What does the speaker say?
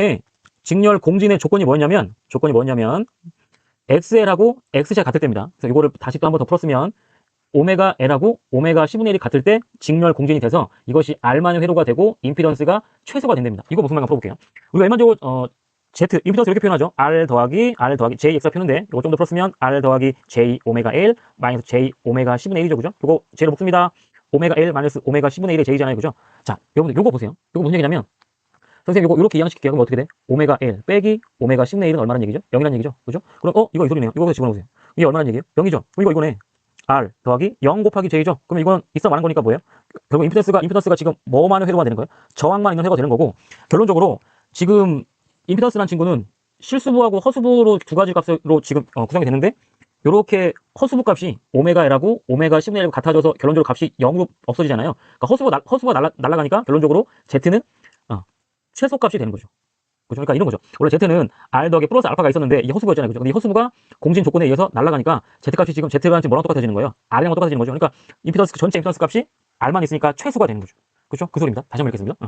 예, 직렬 공진의 조건이 뭐였냐면 조건이 뭐였냐면 XL하고 XC가 같을 때입니다. 그래서 이거를 다시 또 한 번 더 풀었으면 오메가 L하고 오메가 10분의 1이 같을 때 직렬 공진이 돼서 이것이 R만의 회로가 되고 임피던스가 최소가 된답니다. 이거 무슨 말인가 풀어볼게요. 우리가 일반적으로 어, Z 임피던스 이렇게 표현하죠. R 더하기 R 더하기 JX가 표현인데 이거 좀 더 풀었으면 R 더하기 J 오메가 L 마이너스 J 오메가 10분의 1이죠. 그죠? 이거 J로 묶습니다. 오메가 L 마이너스 오메가 10분의 1의 J잖아요. 그죠? 자, 여러분들 이거 보세요. 이거 무슨 얘기냐면 선생님 이거 이렇게 이양시킬게요. 그럼 어떻게 돼? 오메가 L 빼기 오메가 10분의 1은 얼마란 얘기죠? 0이란 얘기죠? 그죠? 그럼 어? 이거 이 소리네요. 이거 집어넣으세요. 이게 얼마란 얘기예요? 0이죠? 그럼 이거 이거네. R 더하기 0 곱하기 J죠? 그럼 이건 있어 많은 거니까 뭐예요? 결국 임피던스가 임피던스가 지금 뭐만의 회로가 되는 거예요? 저항만 있는 회로가 되는 거고 결론적으로 지금 임피던스라는 친구는 실수부하고 허수부로 두 가지 값으로 지금 어, 구성이 되는데 이렇게 허수부 값이 오메가 L하고 오메가 10분의 1과 같아져서 결론적으로 값이 0으로 없어지잖아요. 그러니까 허수부 날, 허수부가 날라, 날아가니까 결론적으로 Z는 어, 최소 값이 되는 거죠. 그죠? 그러니까 이런 거죠. 원래 Z는 R 더하기 플러스 알파가 있었는데 이게 허수부였잖아요. 그죠? 근데 이 허수부가 공진 조건에 의해서 날아가니까 Z 값이 지금 지금 뭐랑 똑같아지는 거예요? R이랑 똑같아지는 거죠. 그러니까 임피던스 전체 임피던스 값이 R만 있으니까 최소가 되는 거죠. 그죠? 그 소리입니다. 다시 한번 읽겠습니다. 어.